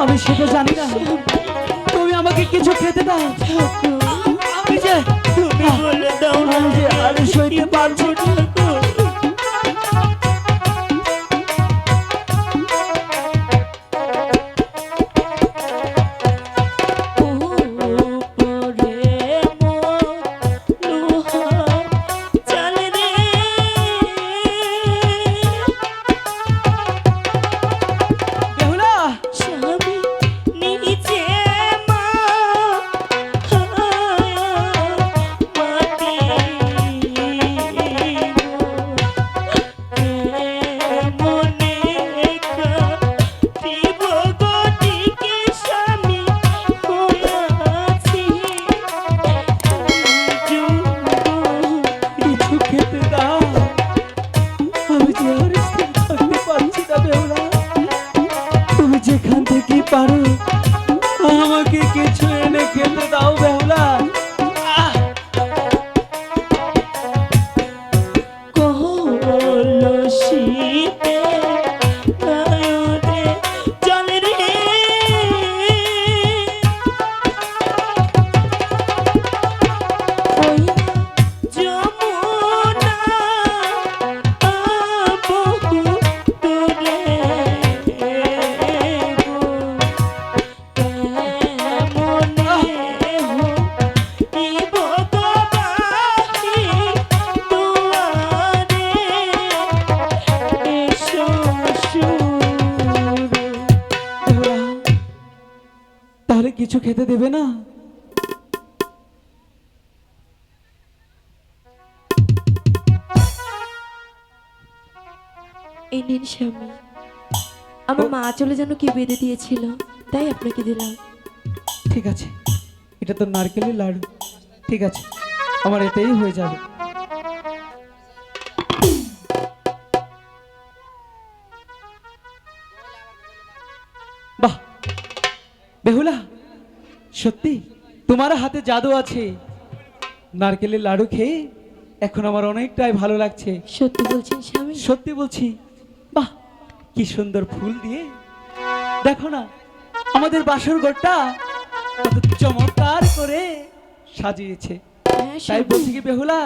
আমি সেটা জানি না। কিছু খেতে দাও। আমি যে তুমি বলে দাও না যে আর সইতে পারব না। তুমি যেখান থেকে পারো আমাকে কিছু এনে খেতে দাও বেহুলা কিছু খেতে দেবে না? এই নিন স্বামী। আমার মা চলে যেন কি বেঁধে দিয়েছিল তাই আপনাকে দিলাম। ঠিক আছে। এটা তো নারকেলের লাড়ু। ঠিক আছে। আমার এতেই হয়ে যাবে। সত্যি? তোমার হাতে জাদু আছে। নারকেলের লাড়ু খেয়ে এখন আমার অনেকটাই ভালো লাগছে। সত্যি বলছেন স্বামী? সত্যি বলছি। বাহ কি সুন্দর ফুল দিয়ে। দেখো না আমাদের বাসর ঘরটা কত চমৎকার করে সাজিয়েছে। হ্যাঁ তাই। বলছি কি বেহুলা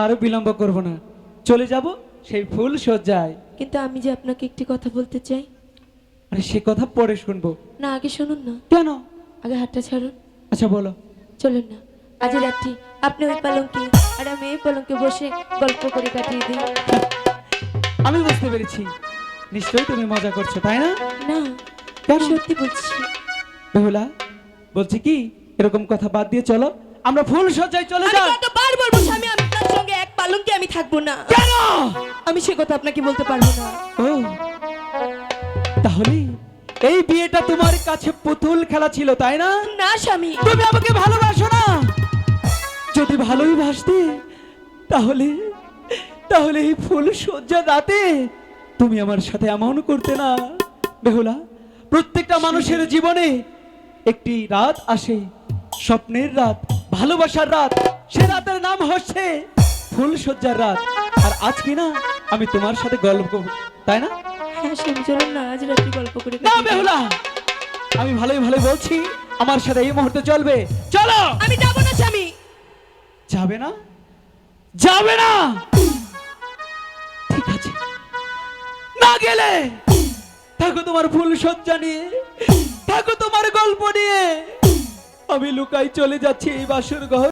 আর বিলম্ব করব না। চলে যাব সেই ফুল সজ্জায় কিন্তু আমি যে আপনাকে একটি কথা বলতে চাই। আরে সে কথা পরে শুনব। না আগে শুনুন না। কেন? আগে হাতটা ছাড়ুন আচ্ছা বলো। চলুন না। আজ রাত্রি। আপনি ওই পালঙ্কে আর আমি এই পালঙ্কে বসে গল্প করে কাটিয়ে দিই। আমি বুঝতে পেরেছি। নিশ্চয়ই তুমি মজা করছ তাই না? না কেন? সত্যি বলছি। বেহুলা বলছি কি? এরকম কথা বাদ দিয়ে চলো। আমরা ফুল সজ্জায় চলে আমি যাই। কতবার বলব স্বামী আমি তার সঙ্গে এক পালঙ্কে আমি থাকব না। কেন? আমি সে কথা আপনাকে বলতে পারব না। ও তাহলে এই বিয়েটা তোমার কাছে পুতুল খেলা ছিল তাই না? না স্বামী। তুমি আমাকে ভালোবাসো না। যদি ভালোই বাসতে তাহলে তাহলে এই ফুল সজ্জা রাতে তুমি আমার সাথে এমন করতে না। বেহুলা প্রত্যেকটা মানুষের জীবনে একটি রাত আসে স্বপ্নের রাত ভালোবাসার রাত সে রাতের নাম হচ্ছে ফুল সজ্জার রাত। আর আজকে না আমি তোমার সাথে গল্প করব, তাই না? হ্যাঁ স্বামী চলুন না আজ রাত্রি গল্প করে না বেহুলা! আমি ভালোই ভালো বলছি আমার সাথে এই মুহূর্তে চলবে। চলো! আমি যাব না স্বামী। যাবে না? যাবে না! ঠিক আছে। না গেলে থাকো তোমার ফুল সজ্জা নিয়ে থাকো তোমার গল্প নিয়ে। আমি লুকাই চলে যাচ্ছি এই বাসুর ঘর।